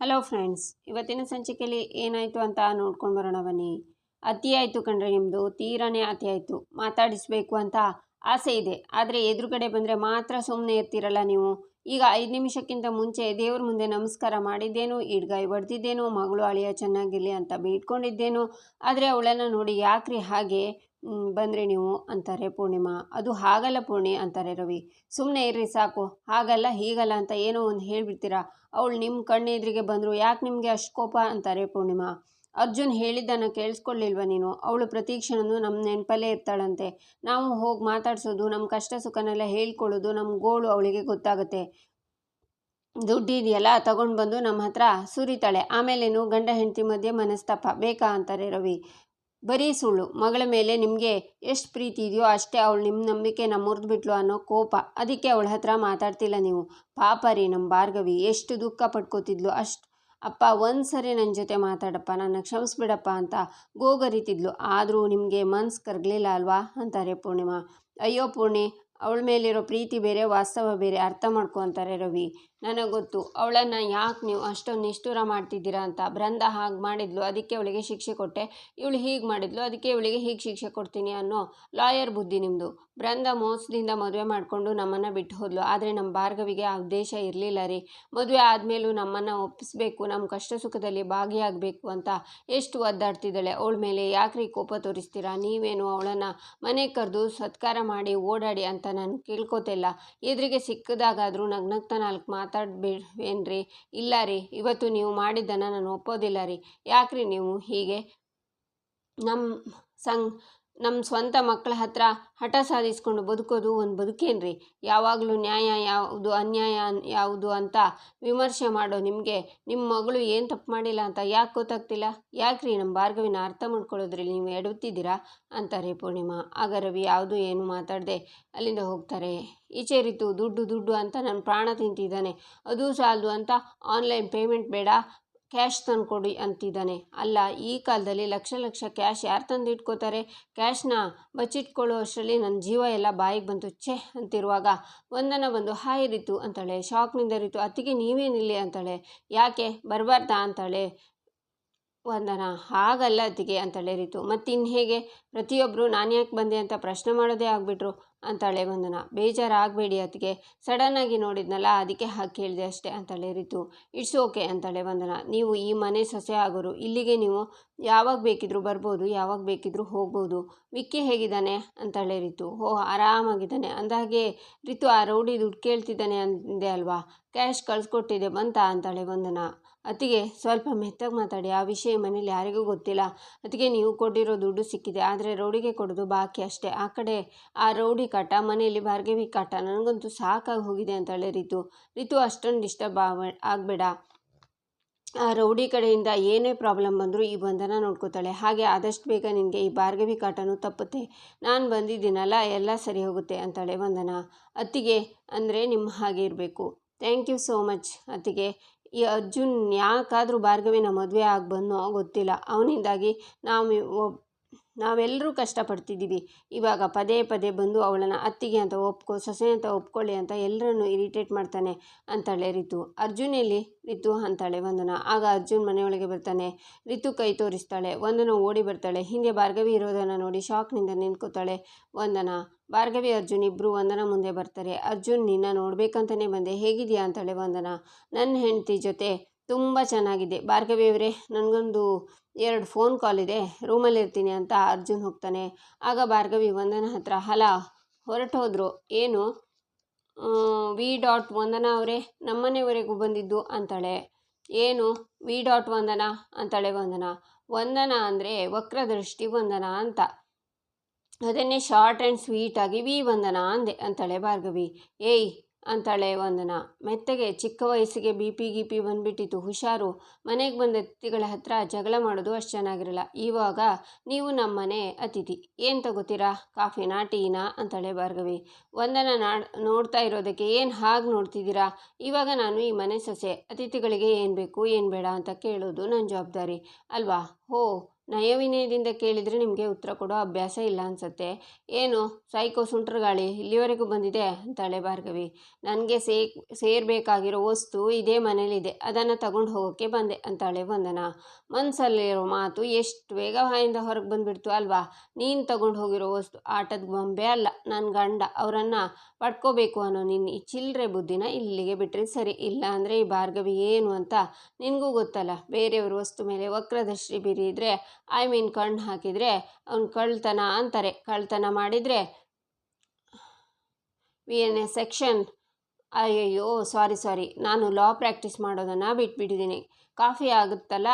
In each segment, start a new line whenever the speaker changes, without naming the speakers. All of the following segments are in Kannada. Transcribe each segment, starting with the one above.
ಹಲೋ ಫ್ರೆಂಡ್ಸ್ ಇವತ್ತಿನ ಸಂಚಿಕೆಯಲ್ಲಿ ಏನಾಯಿತು ಅಂತ ನೋಡ್ಕೊಂಡು ಬರೋಣ ಬನ್ನಿ. ಅತಿ ಆಯಿತು ಕಣ್ರಿ ನಿಮ್ಮದು ತೀರಾನೇ ಅತಿ ಆಯಿತು. ಮಾತಾಡಿಸ್ಬೇಕು ಅಂತ ಆಸೆ ಇದೆ. ಆದರೆ ಎದುರುಗಡೆ ಬಂದರೆ ಮಾತ್ರ ಸುಮ್ಮನೆ ಇರ್ತೀರಲ್ಲ ನೀವು. ಈಗ ಐದು ನಿಮಿಷಕ್ಕಿಂತ ಮುಂಚೆ ದೇವ್ರ ಮುಂದೆ ನಮಸ್ಕಾರ ಮಾಡಿದ್ದೇನು, ಈಡ್ಗಾಯಿ ಹೊಡೆದಿದ್ದೇನು, ಮಗಳು ಅಳಿಯ ಚೆನ್ನಾಗಿರಲಿ ಅಂತ ಬೇಡ್ಕೊಂಡಿದ್ದೇನು. ಆದರೆ ಅವಳನ್ನು ನೋಡಿ ಯಾಕ್ರಿ ಹಾಗೆ? ಬಂದ್ರಿ ನೀವು ಅಂತಾರೆ ಪೂರ್ಣಿಮಾ. ಅದು ಹಾಗಲ್ಲ ಪೂರ್ಣಿ ಅಂತಾರೆ ರವಿ. ಸುಮ್ಮನೆ ಇರ್ರಿ ಸಾಕು. ಹಾಗಲ್ಲ, ಹೀಗಲ್ಲ ಅಂತ ಏನೋ ಒಂದು ಹೇಳಿಬಿಡ್ತೀರಾ? ಅವಳು ನಿಮ್ಮ ಕಣ್ಣೆದುರಿಗೆ ಬಂದರು ಯಾಕೆ ನಿಮಗೆ ಅಷ್ಟು ಕೋಪ ಅಂತಾರೆ ಪೂರ್ಣಿಮಾ? ಅರ್ಜುನ್ ಹೇಳಿದ್ದನ್ನು ಕೇಳಿಸ್ಕೊಳ್ಳಿಲ್ವ ನೀನು? ಅವಳು ಪ್ರತಿ ಕ್ಷಣನೂ ನಮ್ಮ ನೆನಪಲ್ಲೇ ಇರ್ತಾಳಂತೆ. ನಾವು ಹೋಗಿ ಮಾತಾಡ್ಸೋದು ನಮ್ಮ ಕಷ್ಟ ಸುಖನೆಲ್ಲ ಹೇಳ್ಕೊಳ್ಳೋದು ನಮ್ಮ ಗೋಳು ಅವಳಿಗೆ ಗೊತ್ತಾಗುತ್ತೆ. ದುಡ್ಡು ಇದೆಯಲ್ಲ ತಗೊಂಡು ಬಂದು ನಮ್ಮ ಹತ್ರ ಸುರಿತಾಳೆ. ಆಮೇಲೇನು ಗಂಡ ಹೆಂಡತಿ ಮಧ್ಯೆ ಮನಸ್ತಾಪ, ಬೇಕಾ ಅಂತಾರೆ ರವಿ. ಬರೀ ಸುಳ್ಳು. ಮಗಳ ಮೇಲೆ ನಿಮಗೆ ಎಷ್ಟು ಪ್ರೀತಿ ಇದೆಯೋ ಅಷ್ಟೇ ಅವಳು ನಿಮ್ಮ ನಂಬಿಕೆ ನಂಬಿಕೆನ ಮುರಿದ್ಬಿಟ್ಲು ಅನ್ನೋ ಕೋಪ. ಅದಕ್ಕೆ ಅವಳ ಹತ್ರ ಮಾತಾಡ್ತಿಲ್ಲ ನೀವು. ಪಾಪ ರೀ ನಮ್ಮ ಭಾರ್ಗವಿ, ಎಷ್ಟು ದುಃಖ ಪಡ್ಕೋತಿದ್ಲು ಅಷ್ಟು. ಅಪ್ಪ ಒಂದು ಸರಿ ನನ್ನ ಜೊತೆ ಮಾತಾಡಪ್ಪ, ನನ್ನ ಕ್ಷಮಿಸ್ಬಿಡಪ್ಪ ಅಂತ ಗೋಗರಿತಿದ್ಲು. ಆದರೂ ನಿಮಗೆ ಮನ್ಸು ಕರಗಲಿಲ್ಲ ಅಲ್ವಾ? ಅಂತಾರೆ ಪೂರ್ಣಿಮಾ. ಅಯ್ಯೋ ಪೂರ್ಣಿ ಅವಳ ಮೇಲಿರೋ ಪ್ರೀತಿ ಬೇರೆ, ವಾಸ್ತವ ಬೇರೆ, ಅರ್ಥ ಮಾಡ್ಕೊತಾರೆ ರವಿ. ನನಗೆ ಗೊತ್ತು, ಅವಳನ್ನು ಯಾಕೆ ನೀವು ಅಷ್ಟೊಂದು ನಿಷ್ಠುರ ಮಾಡ್ತಿದ್ದೀರಾ ಅಂತ. ಬೃಂದ ಹಾಗೆ ಮಾಡಿದ್ಲು, ಅದಕ್ಕೆ ಅವಳಿಗೆ ಶಿಕ್ಷೆ ಕೊಟ್ಟೆ. ಇವಳು ಹೀಗೆ ಮಾಡಿದ್ಲು, ಅದಕ್ಕೆ ಇವಳಿಗೆ ಹೀಗೆ ಶಿಕ್ಷೆ ಕೊಡ್ತೀನಿ ಅನ್ನೋ ಲಾಯರ್ ಬುದ್ಧಿ ನಿಮ್ಮದು ಬೃಂದ ಮೋಸದಿಂದ ಮದುವೆ ಮಾಡಿಕೊಂಡು ನಮ್ಮನ್ನು ಬಿಟ್ಟು ಹೋದ್ಲು. ಆದರೆ ನಮ್ಮ ಭಾರ್ಗವಿಗೆ ಆ ಉದ್ದೇಶ ಇರಲಿಲ್ಲ ರೀ. ಮದುವೆ ಆದಮೇಲೂ ನಮ್ಮನ್ನು ಒಪ್ಪಿಸ್ಬೇಕು ನಮ್ಮ ಕಷ್ಟ ಸುಖದಲ್ಲಿ ಭಾಗಿಯಾಗಬೇಕು ಅಂತ ಎಷ್ಟು ಒದ್ದಾಡ್ತಿದ್ದಾಳೆ. ಅವಳ ಮೇಲೆ ಯಾಕ್ರಿ ಕೋಪ ತೋರಿಸ್ತೀರಾ? ನೀವೇನು ಅವಳನ್ನು ಮನೆಗೆ ಕರೆದು ಸತ್ಕಾರ ಮಾಡಿ ಓಡಾಡಿ ಅಂತ ನಾನು ಕೇಳ್ಕೋತಿಲ್ಲ. ಎದುರಿಗೆ ಸಿಕ್ಕದಾಗಾದರೂ ನಗ್ನಗ್ತಾ ನಾಲ್ಕು ಮಾತಾಡಬೇಡ್ವೇನ್ರಿ? ಇಲ್ಲ ರೀ ಇವತ್ತು ನೀವು ಮಾಡಿದ್ದನ್ನು ನಾನು ಒಪ್ಪೋದಿಲ್ಲ ರೀ. ಯಾಕ್ರಿ ನೀವು ಹೀಗೆ? ನಮ್ಮ ಸಂಗ್ ನಮ್ಮ ಸ್ವಂತ ಮಕ್ಕಳ ಹತ್ರ ಹಠ ಸಾಧಿಸ್ಕೊಂಡು ಬದುಕೋದು ಒಂದು ಬದುಕೇನ್ರಿ? ಯಾವಾಗಲೂ ನ್ಯಾಯ ಯಾವುದು, ಅನ್ಯಾಯ ಯಾವುದು ಅಂತ ವಿಮರ್ಶೆ ಮಾಡೋ ನಿಮಗೆ ನಿಮ್ಮ ಮಗಳು ಏನು ತಪ್ಪು ಮಾಡಿಲ್ಲ ಅಂತ ಯಾಕೆ ಗೊತ್ತಾಗ್ತಿಲ್ಲ? ಯಾಕ್ರಿ ನಮ್ಮ ಭಾರ್ಗವಿನ ಅರ್ಥ ಮಾಡ್ಕೊಳ್ಳೋದ್ರಲ್ಲಿ ನೀವು ಎಡುತ್ತಿದ್ದೀರಾ ಅಂತಾರೆ ಪೂರ್ಣಿಮಾ. ಆಗ ರವಿ ಯಾವುದು ಏನು ಮಾತಾಡದೆ ಅಲ್ಲಿಂದ ಹೋಗ್ತಾರೆ. ಈಚೆ ರೀತು ದುಡ್ಡು ದುಡ್ಡು ಅಂತ ನನ್ನ ಪ್ರಾಣ ತಿಂತಿದ್ದಾನೆ. ಅದು ಸಾಲದು ಅಂತ ಆನ್ಲೈನ್ ಪೇಮೆಂಟ್ ಬೇಡ. ಕ್ಯಾಶ್ ತಂದುಕೊಡಿ ಅಂತಿದ್ದಾನೆ. ಅಲ್ಲ, ಈ ಕಾಲದಲ್ಲಿ ಲಕ್ಷ ಲಕ್ಷ ಕ್ಯಾಶ್ ಯಾರು ತಂದು ಇಟ್ಕೋತಾರೆ ಕ್ಯಾಶ್ನ ಬಚ್ಚಿಟ್ಕೊಳ್ಳೋ ಅಷ್ಟರಲ್ಲಿ ನನ್ನ ಜೀವ ಎಲ್ಲ ಬಾಯಿಗೆ ಬಂತು. ಛೆ ಅಂತಿರುವಾಗ ಒಂದನ ಬಂದು ಹಾಯ್ ರೀತು ಅಂತಾಳೆ. ಶಾಕ್ನಿಂದ ರೀತು, ಅತ್ತಿಗೆ ನೀವೇನಿಲ್ಲ ಅಂತಾಳೆ. ಯಾಕೆ ಬರಬಾರ್ದಾ ಅಂತಾಳೆ. ವಂದನ. ಹಾಗಲ್ಲ ಅತ್ತಿಗೆ, ಅಂತಾಳೆ ರೀತು. ಮತ್ತಿನ್ನು ಹೇಗೆ? ಪ್ರತಿಯೊಬ್ಬರು ನಾನು ಯಾಕೆ ಬಂದೆ ಅಂತ ಪ್ರಶ್ನೆ ಮಾಡೋದೇ ಆಗಿಬಿಟ್ರು, ಅಂತಾಳೆ ವಂದನ. ಬೇಜಾರಾಗಬೇಡಿ ಅತ್ತಿಗೆ. ಸಡನ್ನಾಗಿ ನೋಡಿದ್ನಲ್ಲ, ಅದಕ್ಕೆ ಹಾಗೆ ಕೇಳಿದೆ ಅಷ್ಟೇ, ಅಂತಾಳೆ ರೀತು. ಇಟ್ಸ್ ಓಕೆ, ಅಂತಾಳೆ ವಂದನ. ನೀವು ಈ ಮನೆ ಸೊಸೆ ಆಗೋರು. ಇಲ್ಲಿಗೆ ನೀವು ಯಾವಾಗ ಬೇಕಿದ್ರೂ ಬರ್ಬೋದು, ಯಾವಾಗ ಬೇಕಿದ್ರೂ ಹೋಗ್ಬೋದು. ವಿಕ್ಕಿ ಹೇಗಿದ್ದಾನೆ? ಅಂತಾಳೆ ರೀತು. ಓ ಆರಾಮಾಗಿದ್ದಾನೆ. ಅಂದಾಗೆ ರೀತು ಆ ರೌಡಿ ದುಡ್ಡು ಕೇಳ್ತಿದ್ದಾನೆ ಅಂದೆ ಅಲ್ವಾ? ಕ್ಯಾಶ್ ಕಳ್ಸಿಕೊಟ್ಟಿದೆ, ಬಂತ? ಅಂತಾಳೆ ವಂದನ. ಅತ್ತಿಗೆ ಸ್ವಲ್ಪ ಮೆತ್ತಗೆ ಮಾತಾಡಿ. ಆ ವಿಷಯ ಮನೇಲಿ ಯಾರಿಗೂ ಗೊತ್ತಿಲ್ಲ. ಅದಕ್ಕೆ ನೀವು ಕೊಟ್ಟಿರೋ ದುಡ್ಡು ಸಿಕ್ಕಿದೆ. ಆದರೆ ರೌಡಿಗೆ ಕೊಡೋದು ಬಾಕಿ ಅಷ್ಟೇ. ಆ ಕಡೆ ಆ ರೌಡಿ ಕಾಟ, ಮನೆಯಲ್ಲಿ ಭಾರ್ಗವಿ ಕಾಟ ನನಗಂತೂ ಸಾಕಾಗಿ ಹೋಗಿದೆ ಅಂತಾಳೆ ರೀತು. ರೀತು ಅಷ್ಟೊಂದು ಡಿಸ್ಟರ್ಬ್ ಆಗ ಆಗಬೇಡ. ಆ ರೌಡಿ ಕಡೆಯಿಂದ ಏನೇ ಪ್ರಾಬ್ಲಮ್ ಬಂದರೂ ಈ ಬಂಧನ ನೋಡ್ಕೋತಾಳೆ. ಹಾಗೆ ಆದಷ್ಟು ಬೇಗ ನಿನಗೆ ಈ ಭಾರ್ಗವಿ ಕಾಟನೂ ತಪ್ಪುತ್ತೆ. ನಾನು ಬಂದಿದ್ದೀನಲ್ಲ, ಎಲ್ಲ ಸರಿ ಹೋಗುತ್ತೆ ಅಂತಾಳೆ ವಂದನ ಅತ್ತಿಗೆ ಅಂದರೆ ನಿಮ್ಮ ಹಾಗೆ ಇರಬೇಕು. ಥ್ಯಾಂಕ್ ಯು ಸೋ ಮಚ್ ಅತ್ತಿಗೆ. ಈ ಅರ್ಜುನ್ ಯಾಕಾದರೂ ಭಾರ್ಗವಿನ ಮದುವೆ ಆಗಿ ಬಂದೋ ಗೊತ್ತಿಲ್ಲ. ಅವನಿಂದಾಗಿ ನಾವು ನಾವೆಲ್ಲರೂ ಕಷ್ಟಪಡ್ತಿದ್ದೀವಿ. ಇವಾಗ ಪದೇ ಪದೇ ಬಂದು ಅವಳನ್ನು ಅತ್ತಿಗೆ ಅಂತ ಒಪ್ಕೊ, ಸೊಸೆ ಅಂತ ಒಪ್ಕೊಳ್ಳಿ ಅಂತ ಎಲ್ಲರನ್ನು ಇರಿಟೇಟ್ ಮಾಡ್ತಾನೆ ಅಂತಾಳೆ ರಿತು. ಅರ್ಜುನ್ ಎಲ್ಲಿ? ರಿತು ಅಂತಾಳೆ ವಂದನ. ಆಗ ಅರ್ಜುನ್ ಮನೆಯೊಳಗೆ ಬರ್ತಾನೆ. ರಿತು ಕೈ ತೋರಿಸ್ತಾಳೆ. ವಂದನ ಓಡಿ ಬರ್ತಾಳೆ. ಹಿಂದೆ ಭಾರ್ಗವಿ ಇರೋದನ್ನು ನೋಡಿ ಶಾಕ್ನಿಂದ ನಿಂತ್ಕೋತಾಳೆ ವಂದನ. ಭಾರ್ಗವಿ, ಅರ್ಜುನ್ ಇಬ್ಬರು ವಂದನ ಮುಂದೆ ಬರ್ತಾರೆ. ಅರ್ಜುನ್, ನಿನ್ನ ನೋಡ್ಬೇಕಂತಲೇ ಬಂದೆ. ಹೇಗಿದೆಯಾ? ಅಂತಾಳೆ ವಂದನ. ನನ್ನ ಹೆಂಡತಿ ಜೊತೆ ತುಂಬ ಚೆನ್ನಾಗಿದೆ. ಭಾರ್ಗವಿಯವರೇ ನನಗೊಂದು ಎರಡು ಫೋನ್ ಕಾಲ್ ಇದೆ. ರೂಮಲ್ಲಿ ಇರ್ತೀನಿ ಅಂತ ಅರ್ಜುನ್ ಹೋಗ್ತಾನೆ. ಆಗ ಭಾರ್ಗವಿ ವಂದನ ಹತ್ರ ಹಲ ಹೊರಟು ಹೋದರು ಏನು ವಿ ಡಾಟ್ ವಂದನಾ ಅವರೇ, ನಮ್ಮನೆವರೆಗೂ ಬಂದಿದ್ದು, ಅಂತಾಳೆ. ಏನು? V dot Vandana? ಅಂತಾಳೆ ವಂದನ. ವಂದನ ಅಂದರೆ ವಕ್ರದೃಷ್ಟಿ ವಂದನ ಅಂತ. ಅದನ್ನೇ ಶಾರ್ಟ್ ಆ್ಯಂಡ್ ಸ್ವೀಟಾಗಿ ವಿ ವಂದನ ಅಂದೆ, ಅಂತಾಳೆ ಭಾರ್ಗವಿ. ಏಯ್ ಅಂತಾಳೆ ವಂದನ. ಮೆತ್ತಗೆ, ಚಿಕ್ಕ ವಯಸ್ಸಿಗೆ ಬಿ ಪಿ ಗಿಪಿ ಬಂದ್ಬಿಟ್ಟಿತ್ತು ಹುಷಾರು. ಮನೆಗೆ ಬಂದ ಅತಿಥಿಗಳ ಹತ್ರ ಜಗಳ ಮಾಡೋದು ಅಷ್ಟು ಚೆನ್ನಾಗಿರಲ್ಲ. ಇವಾಗ ನೀವು ನಮ್ಮ ಮನೆ ಅತಿಥಿ. ಏನು ತಗೋತೀರಾ? ಕಾಫಿನಾ, ಟೀನಾ? ಅಂತಾಳೆ ಭಾರ್ಗವಿ. ವಂದನ ನಾಡ್, ನೋಡ್ತಾ ಇರೋದಕ್ಕೆ ಏನು ಹಾಗೆ ನೋಡ್ತಿದ್ದೀರಾ? ಇವಾಗ ನಾನು ಈ ಮನೆ ಸೊಸೆ. ಅತಿಥಿಗಳಿಗೆ ಏನು ಬೇಕು, ಏನು ಬೇಡ ಅಂತ ಕೇಳೋದು ನನ್ನ ಜವಾಬ್ದಾರಿ. ಅಲ್ವಾ? ಹೋ ನಯವಿನಯದಿಂದ ಕೇಳಿದರೆ ನಿಮಗೆ ಉತ್ತರ ಕೊಡೋ ಅಭ್ಯಾಸ ಇಲ್ಲ ಅನಿಸುತ್ತೆ. ಏನು? ಸೈಕೋ ಸುಂಟ್ರಗಾಳಿ ಇಲ್ಲಿವರೆಗೂ ಬಂದಿದೆ ಅಂತಾಳೆ ಭಾರ್ಗವಿ. ನನಗೆ ಸೇ, ಸೇರಬೇಕಾಗಿರೋ ವಸ್ತು ಇದೇ ಮನೇಲಿದೆ. ಅದನ್ನು ತಗೊಂಡು ಹೋಗೋಕ್ಕೆ ಬಂದೆ ಅಂತಾಳೆ ವಂದನ. ಮನಸ್ಸಲ್ಲಿರೋ ಮಾತು ಎಷ್ಟು ಬೇಗ ಹಾಯಿಂದ ಹೊರಗೆ ಬಂದುಬಿಡ್ತು ಅಲ್ವಾ? ನೀನು ತಗೊಂಡು ಹೋಗಿರೋ ವಸ್ತು ಆಟದ ಬೊಂಬೆ ಅಲ್ಲ ನನ್ನ ಗಂಡ ಅವರನ್ನು ಪಡ್ಕೋಬೇಕು ಅನ್ನೋ ನಿನ್ನ ಈ ಚಿಲ್ಲರೆ ಬುದ್ಧಿನ ಇಲ್ಲಿಗೆ ಬಿಟ್ಟರೆ ಸರಿ ಇಲ್ಲ ಅಂದರೆ ಈ ಭಾರ್ಗವಿ ಏನು ಅಂತ ನಿನಗೂ ಗೊತ್ತಲ್ಲ. ಬೇರೆಯವ್ರ ವಸ್ತು ಮೇಲೆ ವಕ್ರದೃಷ್ಟಿ ಬೀರಿದರೆ ಐ ಮೀನ್ ಕಣ್ಣು ಹಾಕಿದರೆ ಅವ್ನು ಕಳ್ತನ ಅಂತಾರೆ. ಕಳ್ತನ ಮಾಡಿದರೆ ವಿ ಎನ್ ಎ ಸೆಕ್ಷನ್, ಅಯ್ಯಯ್ಯೋ, ಸಾರಿ ಸಾರಿ. ನಾನು ಲಾ ಪ್ರಾಕ್ಟೀಸ್ ಮಾಡೋದನ್ನು ಬಿಟ್ಬಿಟ್ಟಿದ್ದೀನಿ. ಕಾಫಿ ಆಗುತ್ತಲ್ಲ?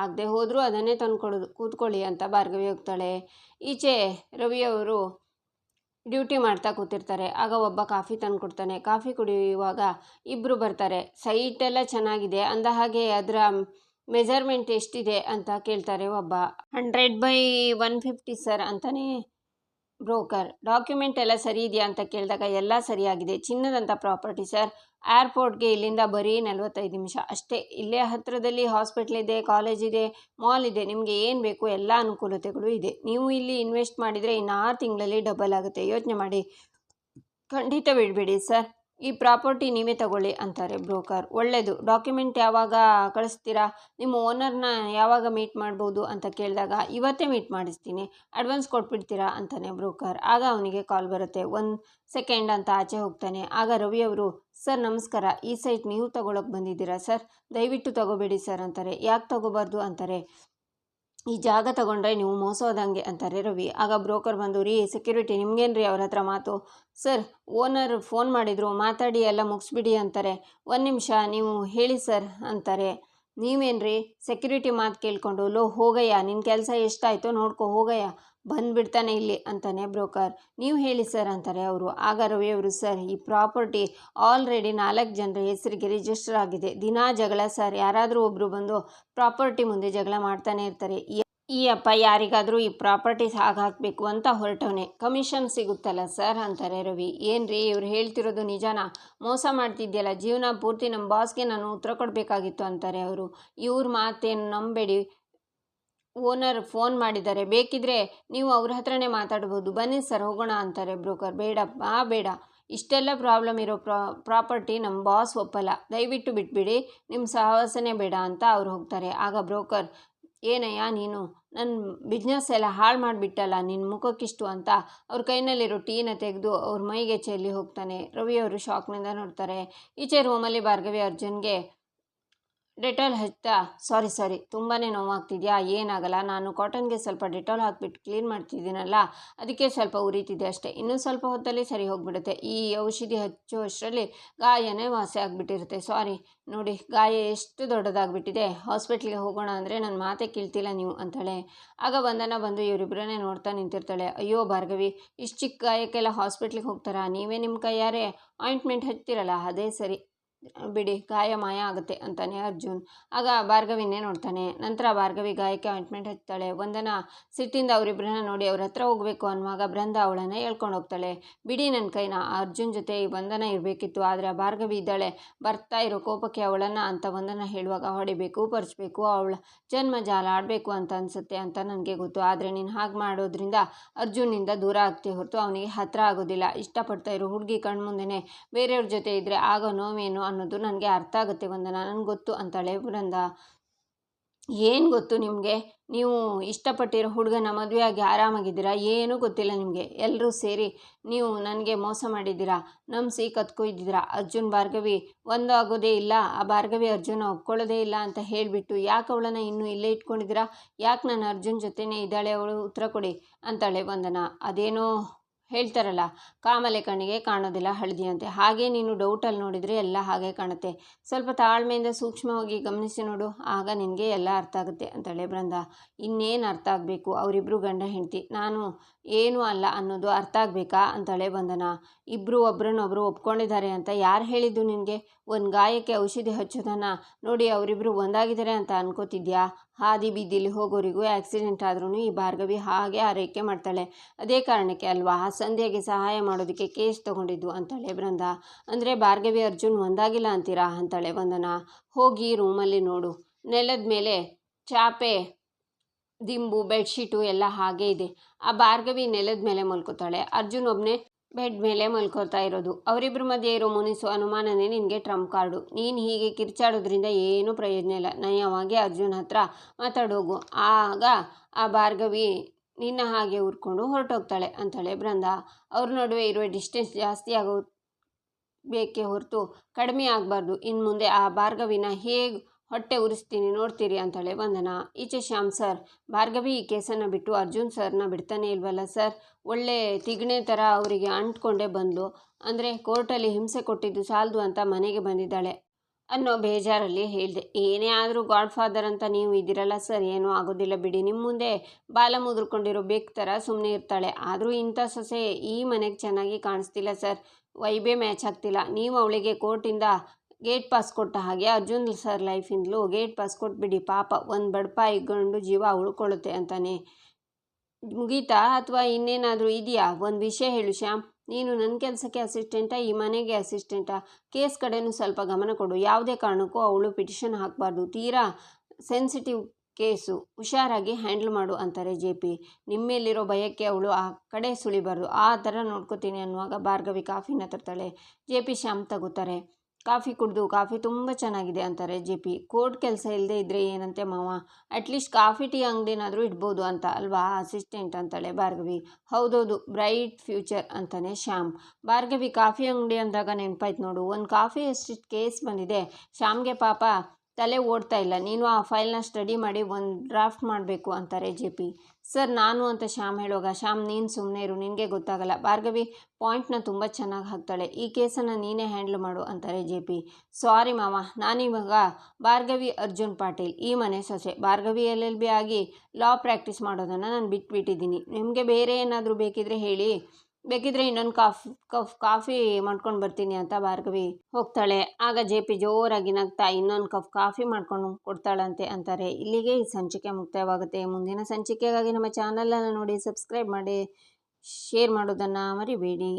ಆಗದೆ ಹೋದರೂ ಅದನ್ನೇ ತಂದ್ಕೊಡೋದು ಕೂತ್ಕೊಳ್ಳಿ ಅಂತ ಭಾರ್ಗವಿ ಹೋಗ್ತಾಳೆ. ಈಚೆ ರವಿಯವರು ಡ್ಯೂಟಿ ಮಾಡ್ತಾ ಕೂತಿರ್ತಾರೆ. ಆಗ ಒಬ್ಬ ಕಾಫಿ ತಂದು ಕೊಡ್ತಾನೆ ಕಾಫಿ ಕುಡಿಯುವಾಗ ಇಬ್ಬರು ಬರ್ತಾರೆ. ಸೈಟೆಲ್ಲ ಚೆನ್ನಾಗಿದೆ. ಅಂದ ಹಾಗೆ ಅದರ ಮೆಜರ್ಮೆಂಟ್ ಎಷ್ಟಿದೆ ಅಂತ ಕೇಳ್ತಾರೆ ಒಬ್ಬ. Hundred by one fifty sir ಅಂತಲೇ ಬ್ರೋಕರ್. ಡಾಕ್ಯುಮೆಂಟ್ ಎಲ್ಲ ಸರಿ ಇದೆಯಾ ಅಂತ ಕೇಳಿದಾಗ ಎಲ್ಲ ಸರಿಯಾಗಿದೆ. ಚಿನ್ನದಂಥ ಪ್ರಾಪರ್ಟಿ ಸರ್. ಏರ್ಪೋರ್ಟ್ಗೆ ಇಲ್ಲಿಂದ ಬರೀ ನಲವತ್ತೈದು ನಿಮಿಷ. ಅಷ್ಟೇ, ಇಲ್ಲೇ ಹತ್ತಿರದಲ್ಲಿ ಹಾಸ್ಪಿಟ್ಲ್ ಇದೆ, ಕಾಲೇಜ್ ಇದೆ, ಮಾಲ್ ಇದೆ, ನಿಮಗೆ ಏನು ಬೇಕು ಎಲ್ಲ ಅನುಕೂಲತೆಗಳು ಇದೆ. ನೀವು ಇಲ್ಲಿ ಇನ್ವೆಸ್ಟ್ ಮಾಡಿದರೆ ಇನ್ನು ಆರು ತಿಂಗಳಲ್ಲಿ ಡಬಲ್ ಆಗುತ್ತೆ. ಯೋಚನೆ ಮಾಡಿ. ಖಂಡಿತ ಬಿಡಬೇಡಿ ಸರ್. ಈ ಪ್ರಾಪರ್ಟಿ ನೀವೇ ತಗೊಳ್ಳಿ ಅಂತಾರೆ ಬ್ರೋಕರ್. ಒಳ್ಳೆಯದು ಡಾಕ್ಯುಮೆಂಟ್ ಯಾವಾಗ ಕಳಿಸ್ತೀರಾ? ನಿಮ್ಮ ಓನರ್ನ ಯಾವಾಗ ಮೀಟ್ ಮಾಡ್ಬೋದು ಅಂತ ಕೇಳಿದಾಗ ಇವತ್ತೇ ಮೀಟ್ ಮಾಡಿಸ್ತೀನಿ. ಅಡ್ವಾನ್ಸ್ ಕೊಟ್ಬಿಡ್ತೀರಾ ಅಂತಾನೆ ಬ್ರೋಕರ್. ಆಗ ಅವನಿಗೆ ಕಾಲ್ ಬರುತ್ತೆ. ಒಂದು ಸೆಕೆಂಡ್ ಅಂತ ಆಚೆ ಹೋಗ್ತಾನೆ. ಆಗ ರವಿ ಅವರು, ಸರ್, ನಮಸ್ಕಾರ. ಈ ಸೈಟ್ ನೀವು ತಗೊಳಕ್ಕೆ ಬಂದಿದ್ದೀರಾ ಸರ್? ದಯವಿಟ್ಟು ತಗೋಬೇಡಿ ಸರ್ ಅಂತಾರೆ. ಯಾಕೆ ತಗೋಬಾರ್ದು ಅಂತಾರೆ? ಈ ಜಾಗ ತಗೊಂಡ್ರೆ ನೀವು ಮೋಸ ಹೋದಂಗೆ ಅಂತಾರೆ ರವಿ. ಆಗ ಬ್ರೋಕರ್ ಬಂದು, ರೀ ಸೆಕ್ಯೂರಿಟಿ ನಿಮ್ಗೇನು ರೀ ಅವ್ರ ಹತ್ರ ಮಾತು? ಸರ್, ಓನರ್ ಫೋನ್ ಮಾಡಿದರು, ಮಾತಾಡಿ ಎಲ್ಲ ಮುಗಿಸ್ಬಿಡಿ ಅಂತಾರೆ. ಒಂದು ನಿಮಿಷ, ನೀವು ಹೇಳಿ ಸರ್, ಅಂತಾರೆ. ನೀವೇನು ರೀ ಸೆಕ್ಯೂರಿಟಿ ಮಾತು ಕೇಳಿಕೊಂಡು, ಲೋ, ಹೋಗಯ್ಯ ನಿನ್ನ ಕೆಲಸ ಎಷ್ಟಾಯಿತು ನೋಡ್ಕೊ, ಹೋಗಯ್ಯ. ಬಂದುಬಿಡ್ತಾನೆ ಇಲ್ಲಿ ಅಂತಾನೆ ಬ್ರೋಕರ್. ನೀವು ಹೇಳಿ ಸರ್ ಅಂತಾರೆ ಅವರು. ಆಗ ರವಿಯವರು ಸರ್, ಈ ಪ್ರಾಪರ್ಟಿ ಆಲ್ರೆಡಿ ನಾಲ್ಕು ಜನರ ಹೆಸರಿಗೆ ರಿಜಿಸ್ಟರ್ ಆಗಿದೆ. ದಿನಾ ಜಗಳ ಸರ್. ಯಾರಾದರೂ ಒಬ್ಬರು ಬಂದು ಪ್ರಾಪರ್ಟಿ ಮುಂದೆ ಜಗಳ ಮಾಡ್ತಾನೆ ಇರ್ತಾರೆ. ಈ- ಅಪ್ಪ ಯಾರಿಗಾದರೂ ಈ ಪ್ರಾಪರ್ಟೀಸ್ ಹಾಕಬೇಕು ಅಂತ ಹೊರಟವನೆ. ಕಮಿಷನ್ ಸಿಗುತ್ತಲ್ಲ ಸರ್, ಅಂತಾರೆ ರವಿ. ಏನ್ರಿ, ಇವ್ರು ಹೇಳ್ತಿರೋದು ನಿಜಾನ? ಮೋಸ ಮಾಡ್ತಿದ್ಯಲ್ಲ, ಜೀವನ ಪೂರ್ತಿ ನಮ್ಮ ಬಾಸ್ಗೆ ನಾನು ಉತ್ತರ ಕೊಡಬೇಕಾಗಿತ್ತು, ಅಂತಾರೆ ಅವರು. ಇವ್ರ ಮಾತೇನು ನಂಬೇಡಿ. ಓನರ್ ಫೋನ್ ಮಾಡಿದ್ದಾರೆ. ಬೇಕಿದ್ರೆ ನೀವು ಅವ್ರ ಹತ್ರನೇ ಮಾತಾಡ್ಬೋದು. ಬನ್ನಿ ಸರ್, ಹೋಗೋಣ ಅಂತಾರೆ ಬ್ರೋಕರ್. ಬೇಡಪ್ಪ ಬೇಡ. ಇಷ್ಟೆಲ್ಲ ಪ್ರಾಬ್ಲಮ್ ಇರೋ ಪ್ರಾ, ಪ್ರಾಪರ್ಟಿ ನಮ್ಮ ಬಾಸ್ ಒಪ್ಪಲ್ಲ. ದಯವಿಟ್ಟು ಬಿಟ್ಬಿಡಿ. ನಿಮ್ಮ ಸಾಹಸನೇ ಬೇಡ ಅಂತ ಅವ್ರು ಹೋಗ್ತಾರೆ. ಆಗ ಬ್ರೋಕರ್, ಏನಯ್ಯ ನೀನು? ನನ್ನ ಬಿಸ್ನೆಸ್ ಎಲ್ಲ ಹಾಳು ಮಾಡಿಬಿಟ್ಟಲ್ಲ. ನಿನ್ನ ಮುಖಕ್ಕಿಷ್ಟು ಅಂತ ಅವ್ರ ಕೈನಲ್ಲಿರೋ ಟೀನ ತೆಗೆದು ಅವ್ರ ಮೈಗೆ ಚೆಲ್ಲಿ ಹೋಗ್ತಾನೆ. ರವಿ ಅವರು ಶಾಕ್ನಿಂದ ನೋಡ್ತಾರೆ. ಈಚೆ ರೂಮಲ್ಲಿ ಭಾರ್ಗವಿ ಅರ್ಜುನ್ಗೆ ಡೆಟಾಲ್ ಹಚ್ತಾ ಸಾರಿ ಸಾರಿ. ತುಂಬಾ ನೋವಾಗ್ತಿದೆಯಾ? ಏನಾಗಲ್ಲ? ನಾನು ಕಾಟನ್ಗೆ ಸ್ವಲ್ಪ ಡೆಟಾಲ್ ಹಾಕಿಬಿಟ್ಟು ಕ್ಲೀನ್ ಮಾಡ್ತಿದ್ದೀನಲ್ಲ, ಅದಕ್ಕೆ ಸ್ವಲ್ಪ ಉರಿತಿದೆ ಅಷ್ಟೇ. ಇನ್ನೂ ಸ್ವಲ್ಪ ಹೊತ್ತಲ್ಲಿ ಸರಿ ಹೋಗ್ಬಿಡುತ್ತೆ. ಈ ಔಷಧಿ ಹಚ್ಚೋ ಅಷ್ಟರಲ್ಲಿ ಗಾಯನೇ ವಾಸಿ ಆಗಿಬಿಟ್ಟಿರುತ್ತೆ. ಸಾರಿ. ನೋಡಿ, ಗಾಯ ಎಷ್ಟು ದೊಡ್ಡದಾಗ್ಬಿಟ್ಟಿದೆ. ಹಾಸ್ಪಿಟ್ಲಿಗೆ ಹೋಗೋಣ ಅಂದರೆ ನನ್ನ ಮಾತೆ ಕೇಳ್ತಿಲ್ಲ ನೀವು ಅಂತಾಳೆ. ಆಗ ಬಂದನ ಬಂದು ಇವರಿಬ್ಬರನ್ನೇ ನೋಡ್ತಾ ನಿಂತಿರ್ತಾಳೆ. ಅಯ್ಯೋ ಭಾರ್ಗವಿ, ಇಷ್ಟು ಚಿಕ್ಕ ಗಾಯಕ್ಕೆಲ್ಲ ಹಾಸ್ಪಿಟ್ಲಿಗೆ ಹೋಗ್ತಾರಾ? ನೀವೇ ನಿಮ್ಮ ಕೈಯಾರೆ ಆಯಿಂಟ್ಮೆಂಟ್ ಹಚ್ತಿರಲ್ಲ, ಅದೇ ಸರಿ. ಬಿಡಿ, ಗಾಯ ಮಾಯ ಆಗುತ್ತೆ ಅಂತಾನೆ ಅರ್ಜುನ್. ಆಗ ಭಾರ್ಗವಿನೇ ನೋಡ್ತಾನೆ. ನಂತರ ಭಾರ್ಗವಿ ಗಾಯಕ್ಕೆ ಆಯಿಂಟ್ಮೆಂಟ್ ಹಚ್ತಾಳೆ. ವಂದನ, ಸಿಟ್ಟಿಂದ ಅವರಿಬ್ಬರನ್ನ ನೋಡಿ ಅವ್ರ ಹತ್ರ ಹೋಗಬೇಕು ಅನ್ನುವಾಗ ಬೃಂದ ಅವಳನ್ನ ಹೇಳ್ಕೊಂಡು ಹೋಗ್ತಾಳೆ. ಬಿಡಿ ನನ್ನ ಕೈನ, ಅರ್ಜುನ್ ಜೊತೆ ಈ ವಂದನ ಇರಬೇಕಿತ್ತು, ಆದರೆ ಭಾರ್ಗವಿ ಇದ್ದಾಳೆ. ಬರ್ತಾ ಇರೋ ಕೋಪಕ್ಕೆ ಅವಳನ್ನು ಅಂತ ವಂದನ ಹೇಳುವಾಗ ಹೊಡಿಬೇಕು, ಪರ್ಚಬೇಕು, ಅವಳ ಜನ್ಮ ಜಾಲ ಆಡಬೇಕು ಅಂತ ಅನಿಸುತ್ತೆ ಅಂತ ನನಗೆ ಗೊತ್ತು. ಆದರೆ ನೀನು ಹಾಗೆ ಮಾಡೋದ್ರಿಂದ ಅರ್ಜುನಿಂದ ದೂರ ಆಗ್ತಿ ಹೊರತು ಅವನಿಗೆ ಹತ್ರ ಆಗೋದಿಲ್ಲ. ಇಷ್ಟಪಡ್ತಾ ಇರೋ ಹುಡುಗಿ ಕಣ್ಮುಂದೆನೇ ಬೇರೆಯವ್ರ ಜೊತೆ ಇದ್ದರೆ ಆಗೋ ನೋವೇನು ಅನ್ನೋದು ನನಗೆ ಅರ್ಥ ಆಗುತ್ತೆ. ವಂದನಾ ನನಗೆ ಗೊತ್ತು ಅಂತಾಳೆ ಬೃಂದ ಏನು ಗೊತ್ತು ನಿಮಗೆ? ನೀವು ಇಷ್ಟಪಟ್ಟಿರೋ ಹುಡುಗನ ಮದುವೆಯಾಗಿ ಆರಾಮಾಗಿದ್ದೀರಾ? ಏನೂ ಗೊತ್ತಿಲ್ಲ ನಿಮಗೆ. ಎಲ್ಲರೂ ಸೇರಿ ನೀವು ನನಗೆ ಮೋಸ ಮಾಡಿದ್ದೀರಾ? ನಂಬಿಸಿ ಕತ್ಕೊಯ್ದಿದ್ದೀರಾ? ಅರ್ಜುನ್, ಭಾರ್ಗವಿ ಒಂದು ಆಗೋದೇ ಇಲ್ಲ. ಆ ಭಾರ್ಗವಿ ಅರ್ಜುನ ಒಪ್ಕೊಳ್ಳೋದೇ ಇಲ್ಲ ಅಂತ ಹೇಳಿಬಿಟ್ಟು ಯಾಕೆ ಅವಳನ್ನು ಇನ್ನೂ ಇಲ್ಲೇ ಇಟ್ಕೊಂಡಿದ್ದೀರಾ? ಯಾಕೆ ನಾನು ಅರ್ಜುನ್ ಜೊತೆನೇ ಇದ್ದಾಳೆ? ಅವಳು ಉತ್ತರ ಕೊಡಿ ಅಂತಾಳೆ ವಂದನಾ ಅದೇನೋ ಹೇಳ್ತಾರಲ್ಲ, ಕಾಮಲೆ ಕಣ್ಣಿಗೆ ಕಾಣೋದಿಲ್ಲ ಹಳದಿಯಂತೆ. ಹಾಗೆ ನೀನು ಡೌಟಲ್ಲಿ ನೋಡಿದರೆ ಎಲ್ಲ ಹಾಗೆ ಕಾಣುತ್ತೆ. ಸ್ವಲ್ಪ ತಾಳ್ಮೆಯಿಂದ ಸೂಕ್ಷ್ಮವಾಗಿ ಗಮನಿಸಿ ನೋಡು, ಆಗ ನಿನಗೆ ಎಲ್ಲ ಅರ್ಥ ಆಗುತ್ತೆ ಅಂತಾಳೆ ಬೃಂದ ಇನ್ನೇನು ಅರ್ಥ ಆಗಬೇಕು? ಅವರಿಬ್ಬರು ಗಂಡ ಹೆಂಡತಿ. ನಾನು ಏನೂ ಅಲ್ಲ ಅನ್ನೋದು ಅರ್ಥ ಆಗಬೇಕಾ? ಅಂತಾಳೆ ವಂದನ ಇಬ್ಬರು ಒಬ್ರನ್ನೊಬ್ರು ಒಪ್ಕೊಂಡಿದ್ದಾರೆ ಅಂತ ಯಾರು ಹೇಳಿದ್ದು ನಿನಗೆ? ಒಂದು ಗಾಯಕ್ಕೆ ಔಷಧಿ ಹಚ್ಚೋದನ್ನ ನೋಡಿ ಅವರಿಬ್ಬರು ಒಂದಾಗಿದ್ದಾರೆ ಅಂತ ಅನ್ಕೋತಿದ್ಯಾ? ಹಾದಿ ಬೀದಿಲಿ ಹೋಗೋರಿಗೂ ಆಕ್ಸಿಡೆಂಟ್ ಆದ್ರೂ ಈ ಭಾರ್ಗವಿ ಹಾಗೆ ಆರೈಕೆ ಮಾಡ್ತಾಳೆ. ಅದೇ ಕಾರಣಕ್ಕೆ ಅಲ್ವಾ? ಆ ಸಂಧ್ಯೆಗೆ ಸಹಾಯ ಮಾಡೋದಕ್ಕೆ ಕೇಸ್ ತಗೊಂಡಿದ್ದು ಅಂತಾಳೆ ಬೃಂದ ಅಂದರೆ ಭಾರ್ಗವಿ ಅರ್ಜುನ್ ಒಂದಾಗಿಲ್ಲ ಅಂತೀರಾ? ಅಂತಾಳೆ ವಂದನ ಹೋಗಿ ರೂಮಲ್ಲಿ ನೋಡು. ನೆಲದ ಮೇಲೆ ಚಾಪೆ ದಿಂಬು, ಬೆಡ್ಶೀಟು ಎಲ್ಲ ಹಾಗೆ ಇದೆ. ಆ ಭಾರ್ಗವಿ ನೆಲದ ಮೇಲೆ ಮಲ್ಕೋತಾಳೆ. ಅರ್ಜುನ್ ಒಬ್ಬನೇ ಬೆಡ್ ಮೇಲೆ ಮಲ್ಕೋತಾ ಇರೋದು. ಅವರಿಬ್ಬರ ಮಧ್ಯೆ ಇರೋ ಮುನಿಸು ಅನುಮಾನನೇ ನಿನಗೆ ಟ್ರಂಪ್ ಕಾರ್ಡು. ನೀನು ಹೀಗೆ ಕಿರ್ಚಾಡೋದ್ರಿಂದ ಏನೂ ಪ್ರಯೋಜನ ಇಲ್ಲ. ನಯವಾಗಿ ಅರ್ಜುನ್ ಹತ್ರ ಮಾತಾಡೋಗು ಆಗ ಆ ಭಾರ್ಗವಿ ನಿನ್ನ ಹಾಗೆ ಉರ್ಕೊಂಡು ಹೊರಟೋಗ್ತಾಳೆ ಅಂತಾಳೆ ಬೃಂದ. ಅವ್ರ ನಡುವೆ ಇರುವ ಡಿಸ್ಟೆನ್ಸ್ ಜಾಸ್ತಿ ಆಗೋ ಬೇಕೇ ಹೊರತು ಕಡಿಮೆ ಆಗಬಾರ್ದು. ಇನ್ನು ಮುಂದೆ ಆ ಭಾರ್ಗವಿನ ಹೇಗೆ ಹೊಟ್ಟೆ ಉರಿಸ್ತೀನಿ, ನೋಡ್ತೀರಿ ಅಂತಾಳೆ ವಂದನ ಈಚೆ ಶ್ಯಾಮ್ ಸರ್, ಭಾರ್ಗವಿ ಈ ಕೇಸನ್ನು ಬಿಟ್ಟು ಅರ್ಜುನ್ ಸರ್ನ ಬಿಡ್ತಾನೆ ಇಲ್ವಲ್ಲ ಸರ್? ಒಳ್ಳೆ ತಿಗ್ಣೆ ಥರ ಅವರಿಗೆ ಅಂಟ್ಕೊಂಡೇ ಬಂದು ಅಂದರೆ ಕೋರ್ಟಲ್ಲಿ ಹಿಂಸೆ ಕೊಟ್ಟಿದ್ದು ಸಾಲದು ಅಂತ ಮನೆಗೆ ಬಂದಿದ್ದಾಳೆ. ಅನ್ನೋ ಬೇಜಾರಲ್ಲಿ ಹೇಳಿದೆ, ಏನೇ ಆದರೂ ಗಾಡ್ ಫಾದರ್ ಅಂತ ನೀವು ಇದ್ದೀರಲ್ಲ ಸರ್, ಏನೂ ಆಗೋದಿಲ್ಲ ಬಿಡಿ. ನಿಮ್ಮ ಮುಂದೆ ಬಾಲ ಮುದ್ರಕೊಂಡಿರೋ ಬೇಕ್ ಥರ ಸುಮ್ಮನೆ ಇರ್ತಾಳೆ. ಆದರೂ ಇಂಥ ಸೊಸೆ ಈ ಮನೆಗೆ ಚೆನ್ನಾಗಿ ಕಾಣಿಸ್ತಿಲ್ಲ ಸರ್. ವೈಬೆ ಮ್ಯಾಚ್ ಆಗ್ತಿಲ್ಲ. ನೀವು ಅವಳಿಗೆ ಕೋರ್ಟಿಂದ ಗೇಟ್ ಪಾಸ್ ಕೊಟ್ಟ ಹಾಗೆ ಅರ್ಜುನ್ ಸರ್ ಲೈಫಿಂದಲೂ ಗೇಟ್ ಪಾಸ್ ಕೊಟ್ಬಿಡಿ, ಪಾಪ ಒಂದು ಬಡಪ ಇಟ್ಕೊಂಡು ಜೀವ ಉಳ್ಕೊಳ್ಳುತ್ತೆ ಅಂತಾನೆ. ಮುಗೀತಾ? ಅಥವಾ ಇನ್ನೇನಾದರೂ ಇದೆಯಾ? ಒಂದು ವಿಷಯ ಹೇಳು ಶ್ಯಾಮ್. ನೀನು ನನ್ನ ಕೆಲಸಕ್ಕೆ ಅಸಿಸ್ಟೆಂಟಾ, ಈ ಮನೆಗೆ ಅಸಿಸ್ಟೆಂಟಾ? ಕೇಸ್ ಕಡೆನೂ ಸ್ವಲ್ಪ ಗಮನ ಕೊಡು. ಯಾವುದೇ ಕಾರಣಕ್ಕೂ ಅವಳು ಪಿಟಿಷನ್ ಹಾಕಬಾರ್ದು. ತೀರಾ ಸೆನ್ಸಿಟಿವ್ ಕೇಸು. ಹುಷಾರಾಗಿ ಹ್ಯಾಂಡಲ್ ಮಾಡು ಅಂತಾರೆ ಜೆ ಪಿ. ನಿಮ್ಮೇಲಿರೋ ಭಯಕ್ಕೆ ಅವಳು ಆ ಕಡೆ ಸುಳಿಬಾರ್ದು. ಆ ಥರ ನೋಡ್ಕೋತೀನಿ ಅನ್ನುವಾಗ ಭಾರ್ಗವಿ ಕಾಫಿನ ತರ್ತಾಳೆ. ಜೆ ಪಿ ಶ್ಯಾಮ್ ತಗೋತಾರೆ. ಕಾಫಿ ಕುಡಿದು ಕಾಫಿ ತುಂಬ ಚೆನ್ನಾಗಿದೆ ಅಂತಾರೆ ಜೆ ಪಿ. ಕೋರ್ಟ್ ಕೆಲಸ ಇಲ್ಲದೆ ಇದ್ದರೆ ಏನಂತೆ ಮಾವ? ಅಟ್ಲೀಸ್ಟ್ ಕಾಫಿ, ಟೀ, ಅಂಗಡಿನಾದರೂ ಇಡ್ಬೋದು ಅಂತ ಅಲ್ವಾ ಅಸಿಸ್ಟೆಂಟ್ ಅಂತಾಳೆ ಭಾರ್ಗವಿ. ಹೌದೌದು ಬ್ರೈಟ್ ಫ್ಯೂಚರ್ ಅಂತಾನೆ ಶ್ಯಾಮ್. ಭಾರ್ಗವಿ, ಕಾಫಿ ಅಂಗಡಿ ಅಂದಾಗ ನೆನಪಾಯ್ತು ನೋಡು. ಒಂದು ಕಾಫಿ ಅಷ್ಟಿಷ್ಟು ಕೇಸ್ ಬಂದಿದೆ. ಶ್ಯಾಮ್ಗೆ ಪಾಪ ತಲೆ ಓಡ್ತಾ ಇಲ್ಲ. ನೀನು ಆ ಫೈಲ್ನ ಸ್ಟಡಿ ಮಾಡಿ ಒಂದು ಡ್ರಾಫ್ಟ್ ಮಾಡಬೇಕು ಅಂತಾರೆ ಜೆ ಪಿ ಸರ್ ನಾನು ಅಂತ ಶ್ಯಾಮ್ ಹೇಳುವಾಗ, ಶ್ಯಾಮ್, ನೀನು ಸುಮ್ಮನೆ ಇರು, ನಿನಗೆ ಗೊತ್ತಾಗಲ್ಲ. ಭಾರ್ಗವಿ ಪಾಯಿಂಟ್ನ ತುಂಬ ಚೆನ್ನಾಗಿ ಹಾಕ್ತಾಳೆ. ಈ ಕೇಸನ್ನು ನೀನೇ ಹ್ಯಾಂಡ್ಲ್ ಮಾಡು, ಅಂತಾರೆ ಜೆ ಪಿ ಸಾರಿ ಮಾವ ನಾನಿವಾಗ ಭಾರ್ಗವಿ, ಅರ್ಜುನ್ ಪಾಟೀಲ್, ಈ ಮನೆ ಸೊಸೆ. ಭಾರ್ಗವಿ ಎಲ್ ಆಗಿ ಲಾ ಪ್ರಾಕ್ಟೀಸ್ ಮಾಡೋದನ್ನು ನಾನು ಬಿಟ್ಬಿಟ್ಟಿದ್ದೀನಿ. ನಿಮಗೆ ಬೇರೆ ಏನಾದರೂ ಬೇಕಿದ್ರೆ ಹೇಳಿ. ಬೇಕಿದ್ರೆ ಇನ್ನೊಂದು ಕಾಫ್, ಕಫ್, ಕಾಫಿ ಮಾಡ್ಕೊಂಡು ಬರ್ತೀನಿ ಅಂತ ಭಾರ್ಗವಿ ಹೋಗ್ತಾಳೆ. ಆಗ ಜೆ ಪಿ ಜೋರಾಗಿ ನಗ್ತಾ, ಇನ್ನೊಂದು ಕಫ್ ಕಾಫಿ ಮಾಡ್ಕೊಂಡು ಕೊಡ್ತಾಳಂತೆ ಅಂತಾರೆ. ಇಲ್ಲಿಗೆ ಈ ಸಂಚಿಕೆ ಮುಕ್ತಾಯವಾಗುತ್ತೆ. ಮುಂದಿನ ಸಂಚಿಕೆಗಾಗಿ ನಮ್ಮ ಚಾನಲನ್ನು ನೋಡಿ, ಸಬ್ಸ್ಕ್ರೈಬ್ ಮಾಡಿ, ಶೇರ್ ಮಾಡೋದನ್ನು ಮರಿಬೇಡಿ.